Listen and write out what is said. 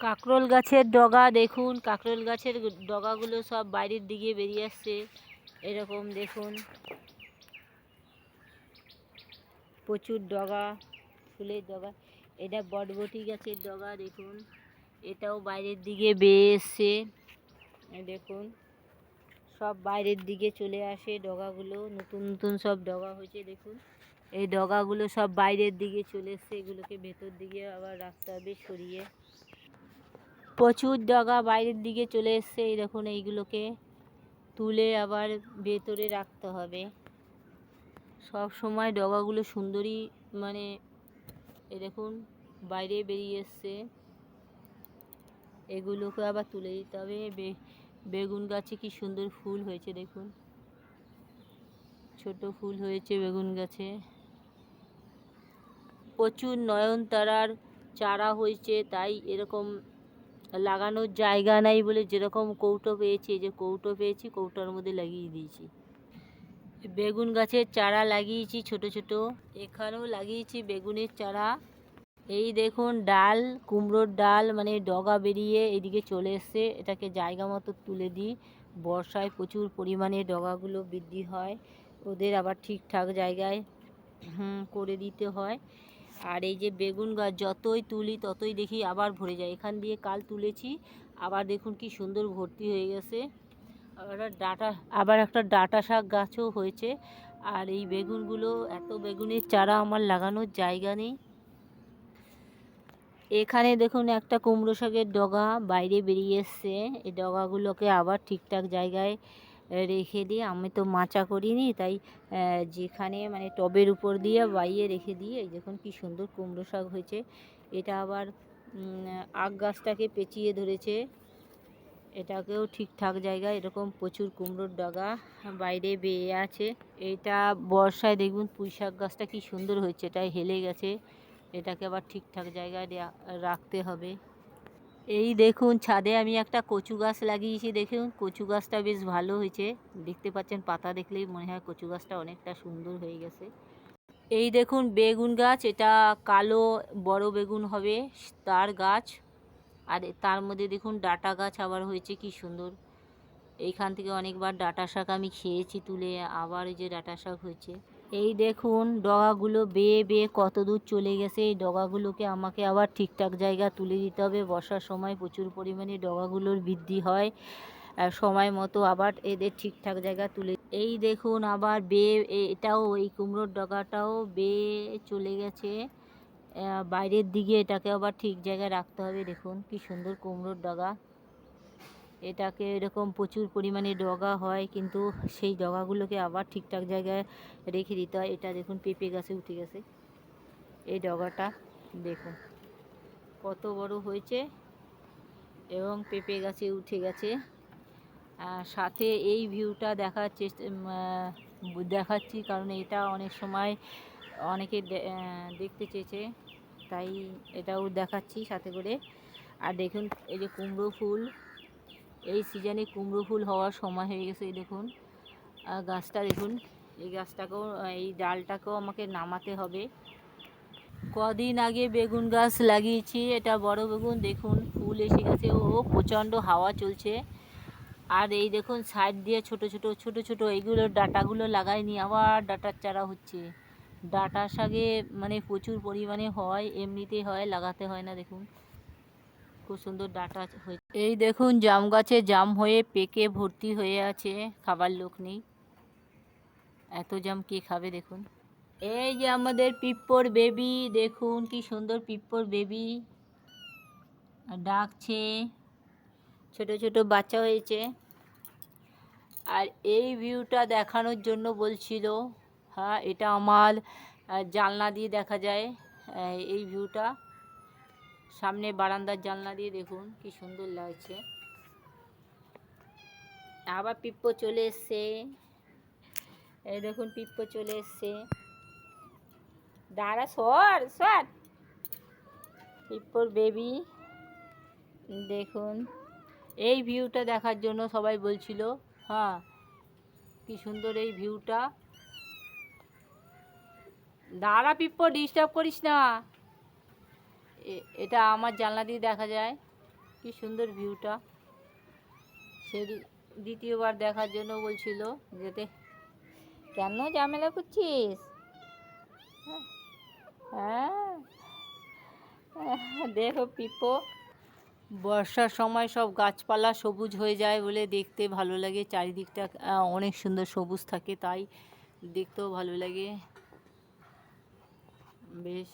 কাকরোল গাছের ডগা দেখুন, কাঁকরোল গাছের ডগাগুলো সব বাইরের দিকে বেরিয়ে আসছে। এরকম দেখুন। প্রচুর ডগা, ফুলের ডগা। এটা বটবটি গাছের ডগা দেখুন। এটাও বাইরের দিকে বেয়ে এসছে। দেখুন। সব বাইরের দিকে চলে আসে ডগাগুলো। নতুন নতুন সব ডগা হয়েছে দেখুন। এই ডগাগুলো সব বাইরের দিকে চলে এসছে। এগুলোকে ভেতর দিকে আবার রাখতে হবে, সরিয়ে। প্রচুর ডগা বাইরের দিকে চলে এসছে, এই দেখুন এইগুলোকে তুলে আবার ভেতরে রাখতে হবে। সব সময় ডগাগুলো সুন্দরী মানে এই দেখুন বাইরে বেরিয়ে এসছে। এগুলোকে আবার তুলে দিতে হবে। বেগুন গাছে কি সুন্দর ফুল হয়েছে দেখুন। ছোট ফুল হয়েছে বেগুন গাছে। প্রচুর নয়নতারার চারা হয়েছে, তাই এরকম লাগানোর জায়গা নাই বলে যেরকম কৌটো পেয়েছি যে কৌটো পেয়েছি, কৌটোর মধ্যে লাগিয়ে দিয়েছি। বেগুন গাছের চারা লাগিয়েছি ছোট ছোট, এখানেও লাগিয়েছি বেগুনের চারা। এই দেখুন ডাল, কুমড়োর ডাল মানে ডগা বেরিয়ে এদিকে চলে এসছে। এটাকে জায়গা মতো তুলে দিই। বর্ষায় প্রচুর পরিমাণে ডগাগুলো বৃদ্ধি হয়। ওদের আবার ঠিকঠাক জায়গায় করে দিতে হয়। আর এই যে বেগুন গাছ, যতই তুলি ততই দেখি আবার ভরে যায়। এখান দিয়ে কাল তুলেছি, আবার দেখুন কি সুন্দর ভর্তি হয়ে গেছে। আবার ডাটা, আবার একটা ডাটা শাক গাছও হয়েছে। আর এই বেগুনগুলো, এত বেগুনের চারা আমার লাগানোর জায়গা নেই। এখানে দেখুন একটা কুমড়ো শাকের ডগা বাইরে বেরিয়ে এসছে। এই ডগাগুলোকে আবার ঠিকঠাক জায়গায় রেখে দিয়ে আমি তো মাচা করিনি, তাই যেখানে মানে টবের উপর দিয়ে বাইয়ে রেখে দিয়ে, এই দেখুন কি সুন্দর কুমড়ো শাক হয়েছে। এটা আবার আখ গাছটাকে পেঁচিয়ে ধরেছে। এটাকেও ঠিকঠাক জায়গায় এরকম প্রচুর কুমড়োর ডগা বাইরে বেয়ে আছে। এটা বর্ষায় দেখুন পুঁই শাক গাছটা কি সুন্দর হয়েছে, এটা হেলে গেছে। এটাকে আবার ঠিকঠাক জায়গায় রাখতে হবে। এই দেখুন, ছাদে আমি একটা কচু গাছ লাগিয়েছি, দেখুন। কচু গাছটা বেশ ভালো হয়েছে। দেখতে পাচ্ছেন, পাতা দেখলেই মনে হয় কচু গাছটা অনেকটা সুন্দর হয়ে গেছে। এই দেখুন, বেগুন গাছ, এটা কালো বড় বেগুন হবে, তার গাছ। আর তার মধ্যে দেখুন, ডাটা গাছ আবার হয়েছে, কি সুন্দর। এইখান থেকে অনেকবার ডাটা শাক আমি খেয়েছি তুলে, আবার এই যে ডাটা শাক হয়েছে। এই দেখুন, ডগাগুলো বেয়ে বেয়ে কত দূর চলে গেছে। এই ডগাগুলোকে আমাকে আবার ঠিকঠাক জায়গা তুলে দিতে হবে। বর্ষার সময় প্রচুর পরিমাণে ডগাগুলোর বৃদ্ধি হয়। সময় মতো আবার এদের ঠিকঠাক জায়গা তুলে এই দেখুন, আবার বেয়ে এটাও এই কুমড়োর ডগাটাও বেয়ে চলে গেছে। বাইরের দিকে এটাকে আবার ঠিক জায়গায় রাখতে হবে। দেখুন, কি সুন্দর কুমড়োর ডগা। এটাকে এরকম প্রচুর পরিমাণে ডগা হয়, কিন্তু সেই ডগাগুলোকে আবার ঠিকঠাক জায়গায় রেখে দিতে হয়। এটা দেখুন, পেঁপে গাছে উঠে গেছে। এই ডগাটা দেখুন, কত বড় হয়েছে এবং পেঁপে গাছে উঠে গেছে। সাথে এই ভিউটা দেখার চেষ্টা দেখাচ্ছি, কারণ এটা অনেক সময় অনেকে দেখতে চেয়েছে, তাই এটাও দেখাচ্ছি সাথে করে। আর দেখুন, এই যে কুমড়ো ফুল এই সিজনে কুমড়ো ফুল হওয়ার সময় হয়ে গেছে, এই দেখুন। গাছটা দেখুন, এই গাছটাকেও, এই ডালটাকেও আমাকে নামাতে হবে। কদিন আগে বেগুন গাছ লাগিয়েছি, এটা বড় বেগুন, দেখুন, ফুল এসে গেছে। ও প্রচণ্ড হাওয়া চলছে। আর এই দেখুন, সাইড দিয়ে ছোট ছোট ছোট ছোট, এইগুলো ডাটাগুলো লাগাইনি, আবার ডাটার চারা হচ্ছে। ডাটা শাকে মানে প্রচুর পরিমাণে হয় এমনিতেই হয়, লাগাতে হয় না, দেখুন। খুব সুন্দর ডাটা হয়েছে এই দেখুন জাম গাছে জাম হয়ে পেকে ভর্তি হয়ে আছে, খাবার লোক নেই। এত জাম কে খাবে দেখুন। এই যে আমাদের পিপ্পর বেবি, দেখুন কি সুন্দর পিপ্পর বেবি। ডাকছে, ছোট ছোট বাচ্চা হয়েছে। আর এই ভিউটা দেখানোর জন্য বলছিল হ্যাঁ এটা আমার জানলা দিয়ে দেখা যায় এই ভিউটা। সামনে বারান্দার জানলা দিয়ে দেখুন কি সুন্দর লাগছে। আবার পিপ্পো চলে এসছে। এই দেখুন পিপ্পো চলে এসছে। দাঁড়া, সর সর। পিপ্পোর বেবি দেখুন। এই ভিউটা দেখার জন্য সবাই বলছিল হ্যাঁ কি সুন্দর এই ভিউটা দাঁড়া পিপ্পো ডিস্টার্ব করিস না। এটা আমার জানলা দিয়ে দেখা যায়। কি সুন্দর ভিউটা। সে দ্বিতীয়বার দেখার জন্য বলছিল যেতে। কেন ঝামেলা করছিস? হ্যাঁ দেখো পিপো, বর্ষার সময় সব গাছপালা সবুজ হয়ে যায় বলে দেখতে ভালো লাগে। চারিদিকটা অনেক সুন্দর সবুজ থাকে, তাই দেখতেও ভালো লাগে। বেশ।